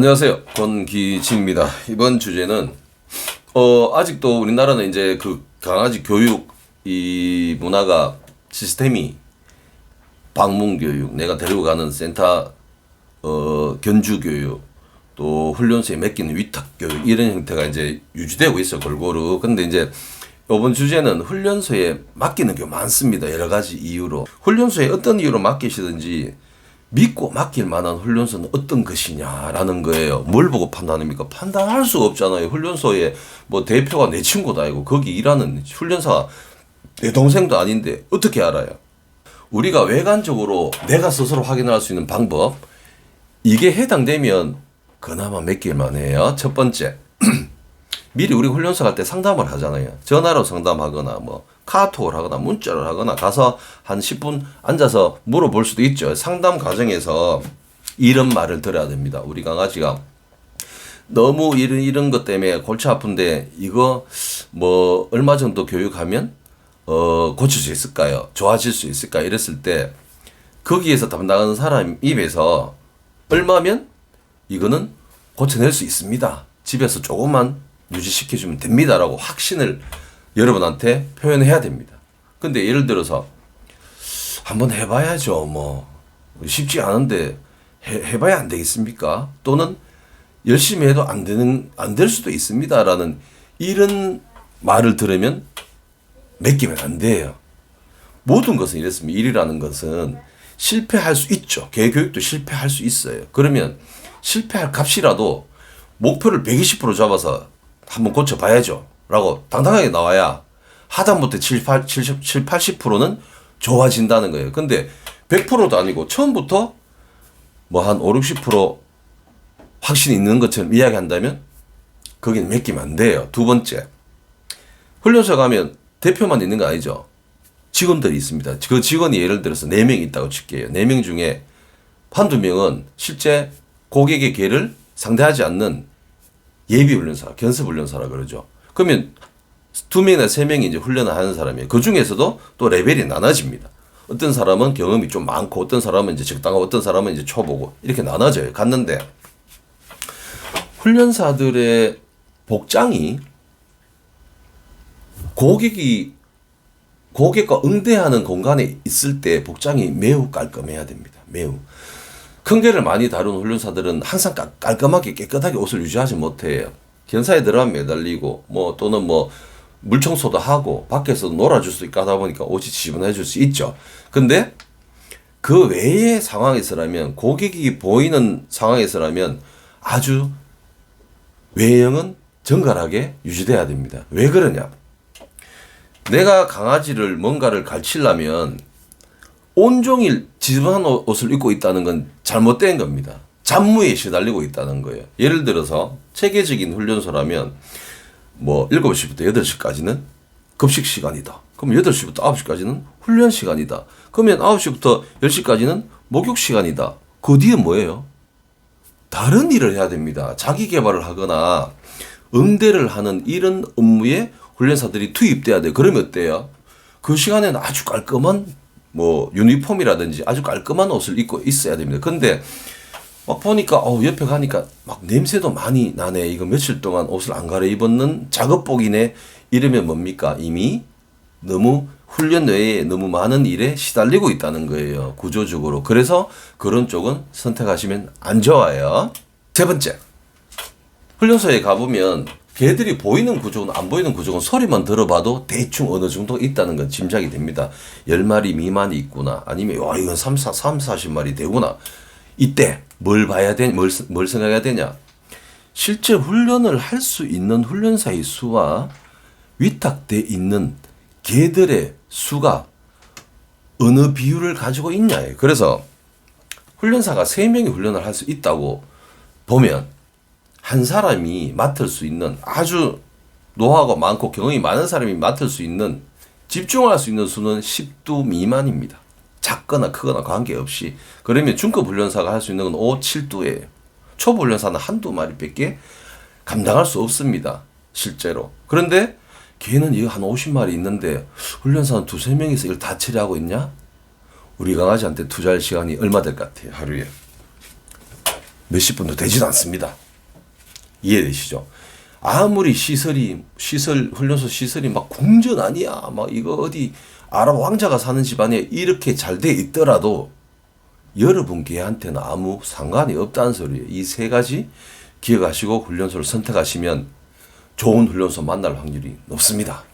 안녕하세요. 권기진입니다. 이번 주제는 어 아직도 우리나라는 이제 그 강아지 교육 이 문화가 시스템이 방문 교육, 내가 데리고 가는 센터 어 견주 교육, 또 훈련소에 맡기는 위탁 교육 이런 형태가 이제 유지되고 있어 골고루. 근데 이제 이번 주제는 훈련소에 맡기는 게 많습니다. 여러 가지 이유로 훈련소에 어떤 이유로 맡기시든지 믿고 맡길 만한 훈련소는 어떤 것이냐라는 거예요. 뭘 보고 판단합니까? 판단할 수가 없잖아요. 훈련소에 뭐 대표가 내 친구도 아니고 거기 일하는 훈련사가 내 동생도 아닌데 어떻게 알아요? 우리가 외관적으로 내가 스스로 확인할 수 있는 방법 이게 해당되면 그나마 맡길 만해요. 첫 번째 미리 우리 훈련소 갈 때 상담을 하잖아요. 전화로 상담하거나 뭐 카톡을 하거나 문자를 하거나 가서 한 10분 앉아서 물어볼 수도 있죠. 상담 과정에서 이런 말을 들어야 됩니다. 우리 강아지가 너무 이런 이런 것 때문에 골치 아픈데 이거 뭐 얼마 정도 교육하면 어 고칠 수 있을까요? 좋아질 수 있을까? 이랬을 때 거기에서 담당하는 사람 입에서 얼마면 이거는 고쳐낼 수 있습니다. 집에서 조금만 유지시켜주면 됩니다라고 확신을 여러분한테 표현해야 됩니다. 근데 예를 들어서 한번 해봐야죠. 뭐 쉽지 않은데 해, 해봐야 안 되겠습니까? 또는 열심히 해도 안 되는 안 될 수도 있습니다라는 이런 말을 들으면 맡기면 안 돼요. 모든 것은 이랬습니다. 일이라는 것은 실패할 수 있죠. 개교육도 실패할 수 있어요. 그러면 실패할 값이라도 목표를 120% 잡아서 한번 고쳐봐야죠. 라고 당당하게 나와야 하다못해 7, 8, 70, 7, 80%는 좋아진다는 거예요. 근데 100%도 아니고 처음부터 뭐 한 5, 60% 확신 있는 것처럼 이야기한다면 거기는 맡기면 안 돼요. 두 번째. 훈련소 가면 대표만 있는 거 아니죠. 직원들이 있습니다. 그 직원이 예를 들어서 4명 있다고 칠게요. 4명 중에 한두 명은 실제 고객의 개를 상대하지 않는 예비 훈련사, 견습 훈련사라 그러죠. 그러면 두 명이나 세 명이 이제 훈련을 하는 사람이에요. 그 중에서도 또 레벨이 나눠집니다. 어떤 사람은 경험이 좀 많고, 어떤 사람은 이제 적당하고, 어떤 사람은 이제 초보고, 이렇게 나눠져요. 갔는데, 훈련사들의 복장이 고객이, 고객과 응대하는 공간에 있을 때 복장이 매우 깔끔해야 됩니다. 매우. 큰 개를 많이 다룬 훈련사들은 항상 깔끔하게 깨끗하게 옷을 유지하지 못해요. 견사에 들어가면 매달리고 뭐 또는 뭐 물청소도 하고 밖에서 놀아줄 수 있고 하다 보니까 옷이 지저분해질 수 있죠. 근데 그 외의 상황에서라면 고객이 보이는 상황에서라면 아주 외형은 정갈하게 유지돼야 됩니다. 왜 그러냐? 내가 강아지를 뭔가를 가르치려면 온종일 지저분한 옷을 입고 있다는 건 잘못된 겁니다. 잡무에 시달리고 있다는 거예요. 예를 들어서 체계적인 훈련소라면 뭐 7시부터 8시까지는 급식 시간이다. 그럼 8시부터 9시까지는 훈련 시간이다. 그러면 9시부터 10시까지는 목욕 시간이다. 그 뒤에 뭐예요? 다른 일을 해야 됩니다. 자기 개발을 하거나 응대를 하는 이런 업무에 훈련사들이 투입돼야 돼요. 그러면 어때요? 그 시간에는 아주 깔끔한 뭐 유니폼이라든지 아주 깔끔한 옷을 입고 있어야 됩니다. 근데 막 보니까 어 옆에 가니까 막 냄새도 많이 나네. 이거 며칠 동안 옷을 안 갈아입었는 작업복이네. 이러면 뭡니까? 이미 너무 훈련 외에 너무 많은 일에 시달리고 있다는 거예요. 구조적으로. 그래서 그런 쪽은 선택하시면 안 좋아요. 세 번째. 훈련소에 가보면 개들이 보이는 구조는 안 보이는 구조는 소리만 들어봐도 대충 어느 정도 있다는 건 짐작이 됩니다. 10마리 미만이 있구나. 아니면 와 이건 3, 4, 3, 40마리 되구나. 이때 뭘 봐야 되냐, 뭘, 뭘 생각해야 되냐. 실제 훈련을 할 수 있는 훈련사의 수와 위탁돼 있는 개들의 수가 어느 비율을 가지고 있냐에 그래서 훈련사가 3명이 훈련을 할 수 있다고 보면 한 사람이 맡을 수 있는 아주 노하우가 많고 경험이 많은 사람이 맡을 수 있는 집중할 수 있는 수는 10두 미만입니다. 작거나 크거나 관계없이 그러면 중급 훈련사가 할 수 있는 건 5, 7두예요. 초보 훈련사는 한두 마리밖에 감당할 수 없습니다. 실제로. 그런데 걔는 이거 한 50마리 있는데 훈련사는 두세 명이서 이걸 다 처리하고 있냐? 우리 강아지한테 투자할 시간이 얼마 될 것 같아요, 하루에. 몇십 분도 되지도 않습니다. 이해되시죠? 아무리 시설이 시설 훈련소 시설이 막 궁전 아니야 막 이거 어디 아랍 왕자가 사는 집안에 이렇게 잘 돼 있더라도 여러분 개한테는 아무 상관이 없다는 소리예요. 이 세 가지 기억하시고 훈련소를 선택하시면 좋은 훈련소 만날 확률이 높습니다.